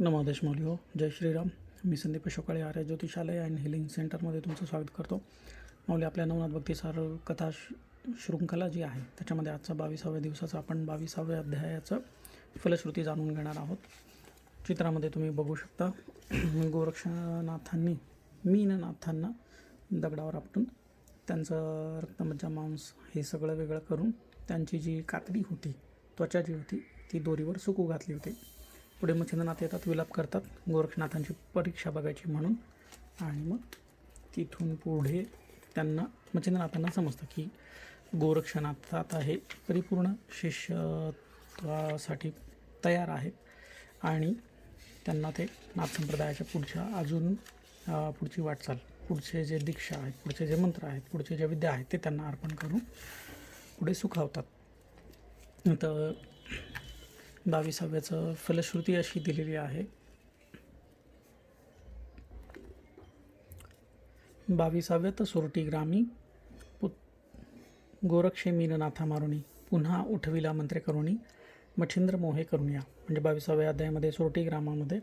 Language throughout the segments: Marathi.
नमादेश मौली हो। जय श्रीराम। मी संदीप अशोकाळे आर्य ज्योतिषालय अँड हिलिंग सेंटरमध्ये तुमचं स्वागत करतो. माऊली आपल्या नवनाथ भक्तीसार कथा श शृंखला जी आहे त्याच्यामध्ये आजचा बावीसाव्या दिवसाचा आपण बावीसाव्या अध्यायाचं फलश्रुती जाणून घेणार आहोत. चित्रामध्ये तुम्ही बघू शकता गोरक्षनाथांनी मीननाथांना दगडावर आपटून त्यांचं रक्तमज्जा मांस हे सगळं वेगळं करून त्यांची जी कातडी होती त्वचा जी होती ती दोरीवर सुकू घातली होती. पुढे मच्छिंद्रनाथ येतात विलाप करतात गोरक्षनाथांची परीक्षा बघायची म्हणून. आणि मग तिथून पुढे त्यांना मच्छिंद्रनाथांना समजतं की गोरक्षनाथात आहे हे परिपूर्ण शिष्यत्वासाठी तयार आहेत आणि त्यांना ते नाथ संप्रदायाच्या पुढच्या अजून पुढची वाटचाल पुढचे जे दीक्षा आहेत पुढचे जे मंत्र आहेत पुढचे जे विद्या आहेत ते त्यांना अर्पण करून पुढे सुखावतात. तर बावीसाव्याचं फलश्रुती अशी दिलेली आहे. बावीसाव्यात सुरटी ग्रामी पुत गोरक्षे मीननाथा मारुणी पुन्हा उठविला मंत्रे करुणी मच्छिंद्र मोहे करुणिया. म्हणजे बावीसाव्या अध्यायामध्ये सुरटी ग्रामामध्ये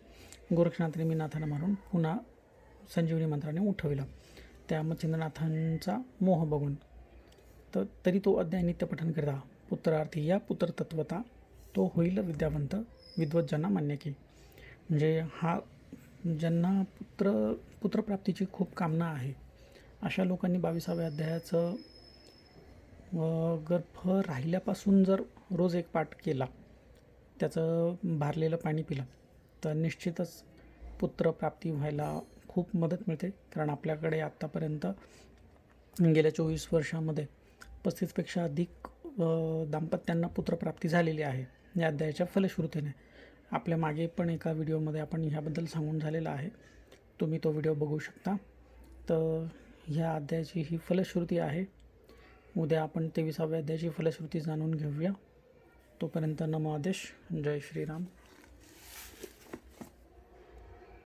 गोरक्षनाथाने मीनाथानं मारून पुन्हा संजीवनी मंत्राने उठविला. त्या मच्छिंद्रनाथांचा मोह बघून तर तरी तो अध्याय नित्यपठन करता. पुत्रार्थी या पुत्रतत्वता तो होईल विद्यावंत. विद्वज्जांना मान्य की. म्हणजे हा ज्यांना पुत्र पुत्रप्राप्तीची खूप कामना आहे अशा लोकांनी बावीसाव्या अध्यायाचं गर्भ राहिल्यापासून जर रोज एक पाठ केला त्याचं भारलेलं पाणी पिलं तर निश्चितच पुत्रप्राप्ती व्हायला खूप मदत मिळते. कारण आपल्याकडे आत्तापर्यंत गेल्या चोवीस वर्षामध्ये पस्तीसपेक्षा अधिक दाम्पत्यांना पुत्रप्राप्ती झालेली आहे. या अध्यायाच्या फलश्रुतीने. आपल्या मागे पण एका व्हिडिओमध्ये आपण ह्याबद्दल सांगून झालेला आहे. तुम्ही तो व्हिडिओ बघू शकता. तर ह्या अध्यायाची ही फलश्रुती आहे. उद्या आपण तेविसाव्या अध्यायाची फलश्रुती जाणून घेऊया. तोपर्यंत नमो आदेश. जय श्रीराम.